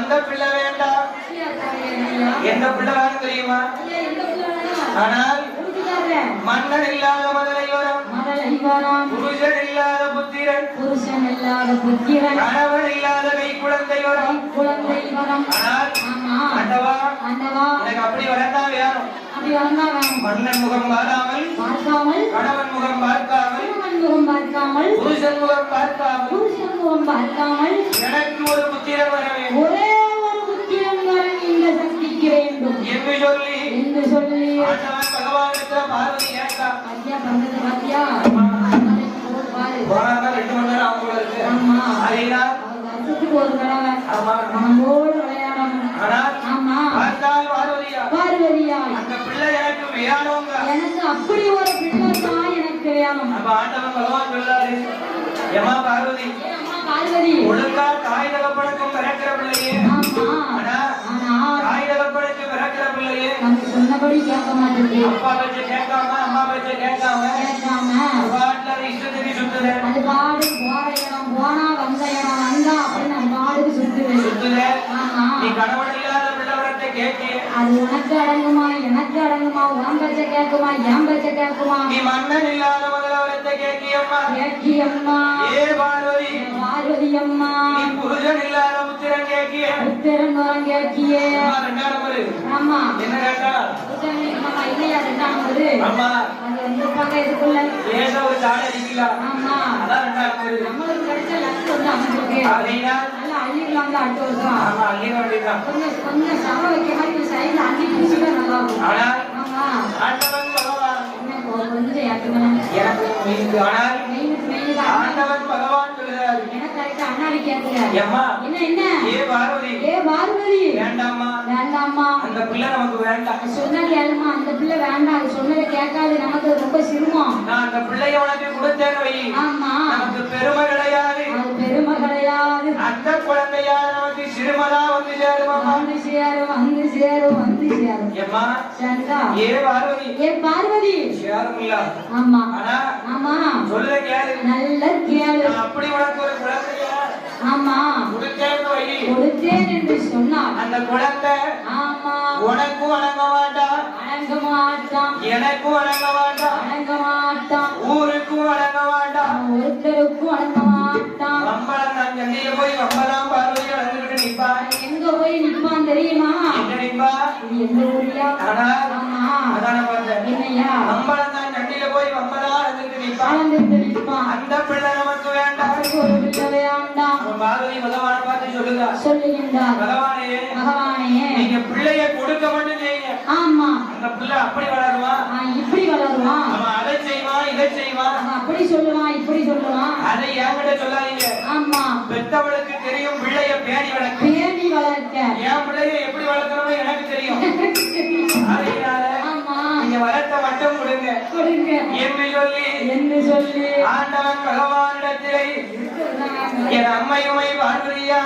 அந்த பிள்ளை வேண்டாம் எந்த பிள்ளைதான்? ஆனால் புரிஞ்சுக்காரன். மன்னன் இல்லாத மதலைவரம் புருஷன் இல்லாத புத்திரன் புருஷன் இல்லாத புத்திரன் கணவன் இல்லாத கை குழந்தையோரம் ஆனால் எனக்கு அப்படி வேணும் மன்னன் முகம் பாராமல் பார்க்காமல் கணவன் முகம் பார்க்காமல் முகம் பார்க்காமல் புருஷன் முகம் பார்க்காமல் புருஷன் முகம் பார்க்காமல் எனக்கு ஒரு புத்திரன் வர வேண்டும் ஒரே ஒரு புத்திரன் வர இந்த சக்திக்கு என்று சொல்லி என்று சொல்லி ஆண்டவன் பகவானிடத்துல பார்வதி கேட்டா ஐயா பண்றது பாத்தியா? பாரு. போனாங்க ரெண்டு மணி நேரம் அவங்க இருக்கு. ஆமா. அவர் வருஷத்துக்கு ஒரு தடவை. ஆமா. நம்மோடு விளையாடணும். ஆனால் ஆமா. பார்த்தால் பார்வதியா? பார்வதியாய் அந்த பிள்ளை எனக்கு வேணுங்க எனக்கு அப்படி ஒரு பிள்ளை தான் எனக்கு வேணும். அப்ப ஆண்டவன் பகவான் சொல்லாரு ஏமா பார்வதி ஏ அம்மா பார்வதி? ஒழுங்கா தாய் தகப்பனுக்கும் பிறக்கிற பிள்ளையே. ஆமா ஆனா தாய் தகப்பனுக்கு பிறக்கிற பிள்ளையே நம்ம சொன்னபடி கேட்க மாட்டேங்குது அப்பா பேச்ச கேட்காம அம்மா பேச்ச கேட்காம. கேட்காம பாட்டுல இஷ்டத்துக்கு சுத்துத அது பாடு போற இடம் போனா வந்த இடம் வந்தா அப்படின்னு நம்ம பாடுக்கு சுத்துது சுத்துத ஆமா நீ கணவன் இல்லாத பிள்ளவரத்தை கேட்கிய அது உனக்கு அடங்குமா எனக்கு அடங்குமா உன் பேச்ச கேட்குமா என் பேச்ச கேட்குமா? நீ மன்னன் இல்லாத முதலவரத்தை கேட்கியம்மா. கேட்கி அம்மா ஏ பார்வதி. பார்வதி அம்மா நீ புருஷன் இல்லாத நம்பரு ஆமா. என்ன கேட்டா நம்ம இல்லையா நம்பரு அம்மா அது வந்திருப்பாங்க இதுக்குள்ள ஏதோ ஒரு சாலை அடிக்கலாம் ஆமா. அதான் நம்பரு நம்மளுக்கு கிடைச்ச லக்கு வந்து அமைஞ்சிருக்கு அப்படின்னா? நல்லா அள்ளிடலாம் தான் அடுத்த வருஷம். ஆமா அள்ளிட வேண்டியதுதான். கொஞ்சம் கொஞ்சம் சம வைக்க மாதிரி இந்த சைடுல அள்ளி பூசிட்டா நல்லா இருக்கும். ஆனால் ஆமா. ஆண்டவன் பகவான். என்ன கொ- கொஞ்சம் ஏற்றுக்கணும் எனக்கு மெயின் ஆண்டவன் பகவான் கேட்குங்க எம்மா என்ன என்ன? ஏ பார்வதி? ஏ பார்வதி? வேண்டாம்மா. வேண்டாம்மா. அந்த பிள்ளை நமக்கு வேண்டாம். சொன்ன கேளுமா அந்த பிள்ளை வேண்டாம். அது சொன்னதை கேட்காது. நமக்கு ரொம்ப சிரமம். நான் அந்த பிள்ளைய உனக்கு கொடுத்தேன் வை. ஆமா. நமக்கு பெருமை கிடையாது. அது பெருமை கிடையாது. அந்த குழந்தையா நமக்கு சிறுமதா வந்து சேருமாமா வந்து சேரும் வந்து சேரும் வந்து சேரும். எம்மா சரிதா? ஏ பார்வதி? ஏ பார்வதி? சேரும் இல்ல ஆமா. ஆனா ஆமா. சொல்ல கேளு. நல்ல கேளு. அப்படி உனக்கு ஒரு குழந்தையா ஆமா. கொடுத்தேன் வை கொடுத்தேன் என்று சொன்னார். அந்த குழந்தை ஆமா. உனக்கும் வணங்க மாட்டான் அடங்க மாட்டான். எனக்கும் வணங்க மாட்டான் அடங்க மாட்டான். ஊருக்கும் வணங்க மாட்டான் ஒருத்தருக்கும் அடங்க மாட்டான். வம்பளம் நான் சண்டையில போய் வம்பலாம் பார்வதி வளர்ந்துட்டு நிப்பா எங்க போய் நிப்பான் தெரியுமா? எங்க நிப்பா இது எந்த ஊர்லயா ஆனா ஆமா. அதான பார்த்தேன். என்னையா? வம்பளம் நான் சண்டையில போய் வம்பலாம் வளர்ந்துட்டு நிப்பா ஆனந்தித்து நிப்பான் அந்த பிள்ளை நமக்கு வேண்டாம். ஒரு பிள்ளை வேண்டாம். பார்வதி பகவான பார்த்து சொல்லுங்க. சொல்லுகின்றார். பகவானே பகவானே. நீங்க பிள்ளைய கொடுக்க மட்டும் செய்யுங்க ஆமா. அந்த பிள்ளை அப்படி வளருவான் இப்படி வளருவான் அவன் அதை செய்வான் இதை செய்வான் அப்படி சொல்லுவான் இப்படி சொல்லுவான் அதை என்கிட்ட சொல்லாதீங்க. ஆமா. பெத்தவளுக்கு தெரியும் பிள்ளைய பேணி வளர்க்க. பேணி வளர்க்க. என் மட்டும் கொடுங்க. கொடுங்க. என்று சொல்லி என்று சொல்லி. ஆண்டவன் பகவானிடத்திலே என் அம்மையுமை பார்வதியா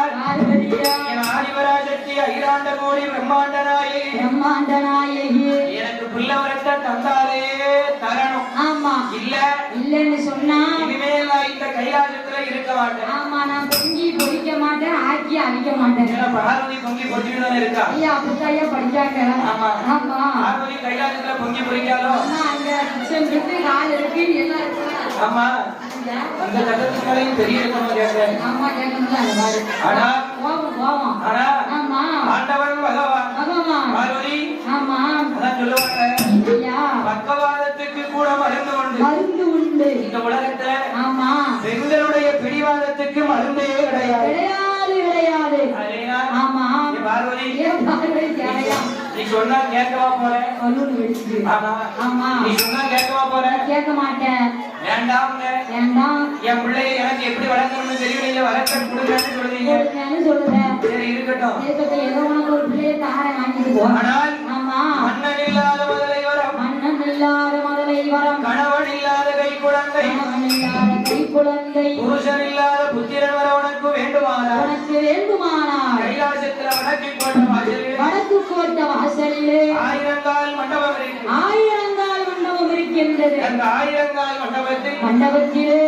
என் ஆதிபராசக்தி அகிலாண்ட கோடி பிரம்மாண்ட நாயகி பிரம்மாண்ட நாயகி எனக்கு பிள்ளை இல்லைன்னு சொன்னா இனிமேல் நான் இந்த கைலாசத்துல இருக்க மாட்டேன். ஆமா நான் பொங்கி பொறிக்க மாட்டேன் ஆக்கி அழிக்க மாட்டேன். ஏன்னா பார்வதி பொங்கி பொறிச்சுட்டு தானே இருக்கா? ஐயா அப்படித்தான் ஐயா படிக்காங்க. ஆமா. ஆமா. பார்வதி கைலாசத்துல பொங்கி பொறிக்காலோ அம்மா அங்க கிச்சன் இருக்கு கால் இருக்கு எல்லாம் இருக்கு ஆமா. அந்த சட்டத்துக்கு மேலேயும் பெரிய இருக்கணும் கேட்கிறேன் ஆமா கேட்கணும்ல அந்த பாரு. ஆனா? கோபம் கோபம் ஆனா? ஆமா. ஆண்டவன் பகவான். ஆமாமா பார்வதி? ஆமா. அதான் சொல்லுவாங்க ஐயா பக்கவாதத்துக்கு கூட மருந்து உண்டு மருந்து உண்டு இந்த உலகத்துல ஆமா. பெண்களுடைய பிடிவாதத்துக்கு மருந்தே கிடையாது. கிடையாது கிடையாது. ஆமா. பார்வதி. நீ சொன்னா கேட்கவா போற? பலூன் வெடிச்சு ஆமா. நீ சொன்னா கேட்கவா போற? கேட்க மாட்டேன். வேண்டாம்ங்க வேண்டாம். என் பிள்ளைய எனக்கு எப்படி வளர்க்கணும்னு நீங்க வளர்க்க கொடுங்கன்னு சொல்றீங்க சொல்றேன் சரி இருக்கட்டும். இருக்கட்டும் ஏதோ உனக்கு ஒரு பிள்ளைய தார வாங்கிட்டு போ. ஆனால் ஆமா. மன்னன் இல்லாத முதலை வரம் மன்னன் இல்லாத முதலை வரம். கணவன் இல்லாத கை குழந்தை கை குழந்தை புருஷன் இல்லாத புத்திரன் வர உனக்கு வேண்டுமானால். உனக்கு வேண்டுமானால். கைலாசத்துல வடக்கு கோட்ட வாசலில். வடக்கு கோட்ட வாசலிலே. ஆயிரங்கால் மண்டபம் இருக்கு ஆயிரங்கால் மண்டபம் இருக்கின்றது. அந்த ஆயிரங்கால் மண்டபத்தில் மண்டபத்திலே.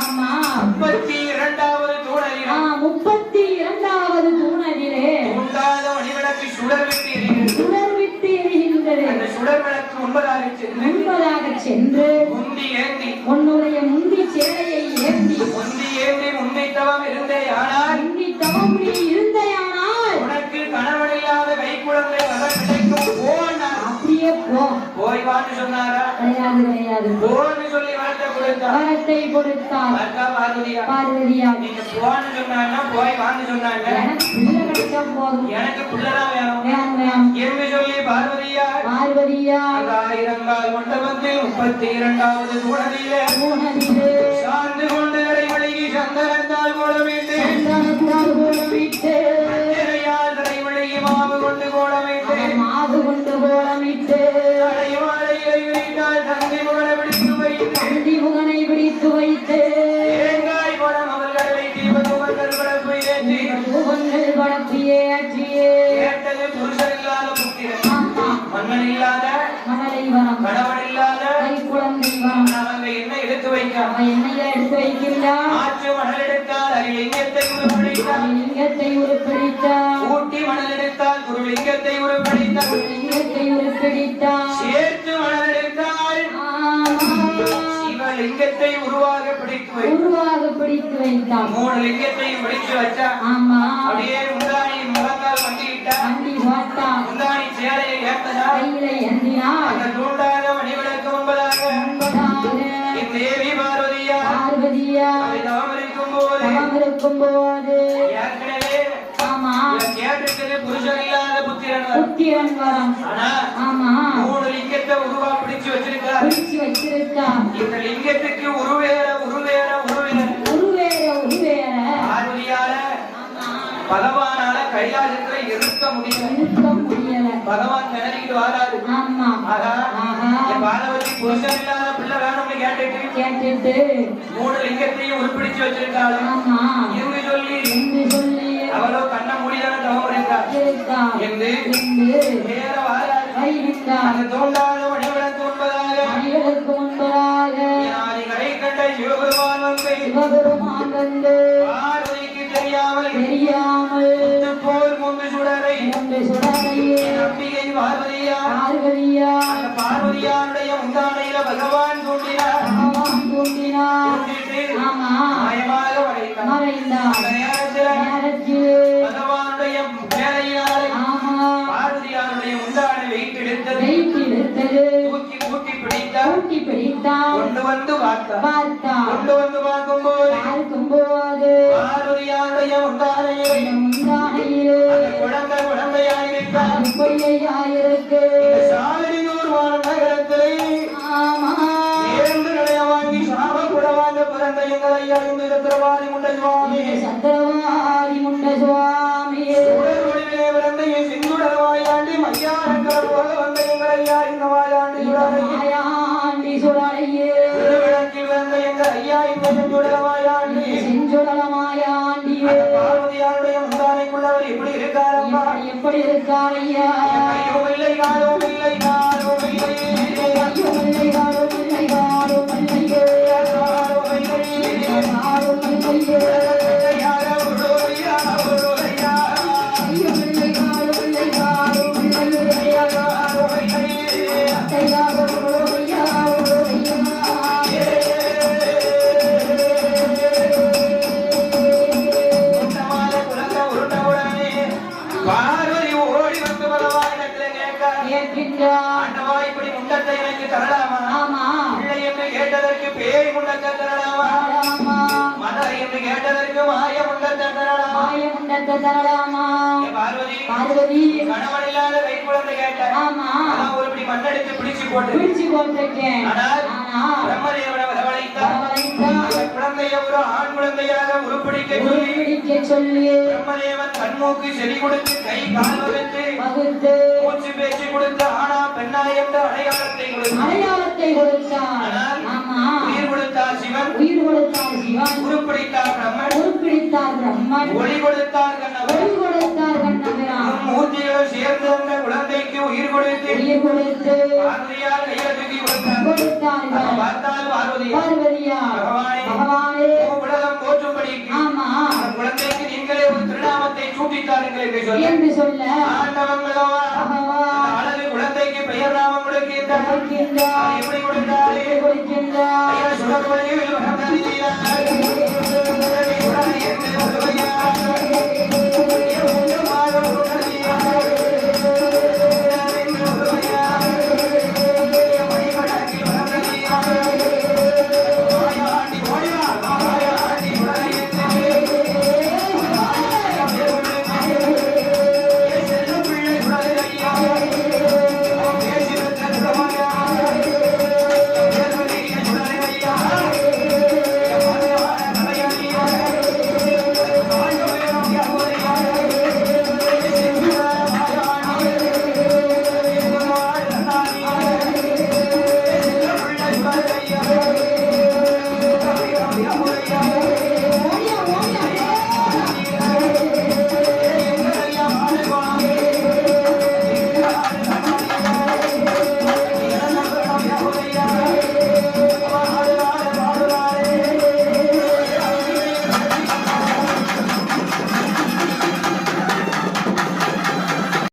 ஆமா முப்பத்தி இரண்டாவது தூணலில் முப்பத்தி இரண்டாவது தூணதிலே உண்டாத எரிகிறது சுடர் விட்டு சென்று முந்தி ஏந்தி. உன்னுடைய முந்தி சேலையை ஏந்தி முந்தி ஏந்தி முந்தி தவம் இருந்தேயானால் முந்தி தவம் நீ இருந்தேயானால் உனக்கு கணவன் இல்லாத கைக்குழந்தை வர கிடைக்கும் போனா அப்படியே போ. போய் வான்னு சொன்னாரா? கிடையாது கிடையாது. போன்னு வரத்தை கொடுத்தா வரத்தை கொடுத்தார் அக்கா பார்வதியா நீங்க போன்னு சொன்னாங்கன்னா போய் வாங்க சொன்னாங்க. பிள்ளை கிடைச்சா போதும். எனக்கு பிள்ளைதான் வேணும். வேணும் வேணும். என்று சொல்லி பார்வதியா. பார்வதியா. அந்த ஆயிரங்கால் மண்டபத்தில் முப்பத்தி இரண்டாவது குணதியிலே ஊனதிலே சார்ந்து கொண்டு இடைவெளிக்கு சந்தனத்தால் கோலமிட்டு சந்தனத்தால் கோலமிட்டு திரையால் இடைவெளிக்கு மாவு கொண்டு கோலமிட்டு மாது கொண்டு கோலமிட்டு எடுத்து வைக்க அவ என்னைய எடுத்து வைக்கின்றார் ஆற்று மணல் எடுத்தால் அது லிங்கத்தை உருப்படித்தார் லிங்கத்தை உருப்பிடித்தார் ஊட்டி மணல் எடுத்தால் குரு லிங்கத்தை உருப்படித்தார் லிங்கத்தை உருப்பிடித்தார் சேர்த்து மணல் எடுத்தால் சிவலிங்கத்தை உருவாக பிடித்து வை. உருவாக பிடித்து வைத்தார் மூணு லிங்கத்தையும் பிடிச்சு வச்சா ஆமா அப்படியே முந்தாணி முகத்தால் வண்டிக்கிட்டா வண்டி பார்த்தா முந்தாணி சேலையை ஏத்ததா? கையில இருக்கும் போது ஆமா. கேட்டிருக்கிறது புருஷன் இல்லாத புத்திரன். வரம். புத்திரன் வரம். ஆனா ஆமா. மூணு லிங்கத்தை உருவா பிடிச்சு வச்சிருக்கார். பிடிச்சு வச்சிருக்கார். இந்த லிங்கத்துக்கு உருவேற உருவேற உருவேற. உருவேற உருவேற. பார்வதியால பகவானால கைலாசத்துல இருக்க முடியல. இருக்க முடியல. பகவான் நினைக்கிட்டு வராது ஆமா. ஆகா பார்வதி புருஷன் இல்லாத கேட்டுட்டு. கேட்டுட்டு மூணு லிங்கத்தையும் உருப்பிடிச்சு வச்சிருக்காள். ஆமா. இவங்க சொல்லி என்று சொல்லி. அவளோ கண்ண மூடிதான தவம் இருக்கா என்று என்று வேற வாராது. வைத்தார் அந்த தோண்டாத மணிவிளக்கு ஒன்பதாக மணிகளுக்கு முன்பதாக ஆதி கடை கண்ட சிவபெருமான் வந்து சிவபெருமான் வந்து பார்வதிக்கு தெரியாமல் தெரியாமல் போல் முன்பு சுடரை கொண்டு சுடரையே நம்பிக்கை பார்வதியா பார்வதியா அந்த பார்வதியாருடைய முந்தானையில பகவான் தூண்டினார் பொய்யாயிருக்கு சாலினூர் வாரம் நகரத்திலே ஆமா ஏழு நிலைய வாங்கி பிறந்த எங்களை அறிந்து இருக்கிறவாதி முண்டை சுவாமி சந்திரவாரி முண்ட சுவாமியே உடல் பிறந்த என் சிந்துடல் வாயாண்டி மையாரங்கள் போல வந்த எங்களை அறிந்த வாயாண்டி பிறந்த எங்கள் ஐயா இந்த இருக்காரம்மா எப்படி இருக்காரையா ஐயோ முண்டத்தை எனக்கு தரலாமா பிள்ளை என்று கேட்டதற்கு பேய் முண்டத்தை தரலாமா மதரை என்று கேட்டதற்கு மாய முண்டத்தை தரலாமா மாயமுண்டத்தை தரலாமா ஏ பார்வதி பார்வதி. கணவன் இல்லாத கை குழந்தை கேட்டார் ஆமா. ஒரு இப்படி மண்ணெடுத்து பிடிச்சு போட்டு. பிடிச்சு போட்டிருக்கேன். ஆனால் ஆனா பிரம்மதேவனை வரவழைத்தார் குழந்தையை ஒரு ஆண் குழந்தையாக உருப்பிடிக்க பிடிக்க சொல்லி பிரம்மதேவன் கண்மூக்கு செடி கொடுத்து கை கால் வகுத்து வகுத்து மூச்சு பேச்சு கொடுத்து ஆனா பெண்ணா என்ற அடையாளத்தை கொடுத்து அடையாளத்தை கொடுத்தார் ஆமா. உயிர் கொடுத்தார் சிவன். உயிர் கொடுத்தார் சிவன். உருப்பிடித்தார் பிரம்மன். உருப்பிடித்தார் பிரம்மன். ஒளி கொடுத்தார் கண்ணவன் ஒளி கொடுத்தார் கண்ணபிரான். மூர்த்திகளும் சேர்ந்து அந்த குழந்தைக்கு உயிர் கொடுத்து உயிர் கொடுத்து பார்வதியார் கையில தூக்கி கொடுத்தார். கொடுத்தார்கள். அப்ப பார்த்தால் பார்வதியா பார்வதியா பகவானே. பகவானே சூட்டித்தாருங்கள் என்று சொல்லி என்று சொல்ல ஆண்டவன் பகவான் அழகு குழந்தைக்கு பெயர் நாமம் கொடுக்கின்றார் எப்படி கொடுத்தாரு கொடுக்கின்றார்? ஐயா சுடர் வழியில் வளர்ந்த நீரார்.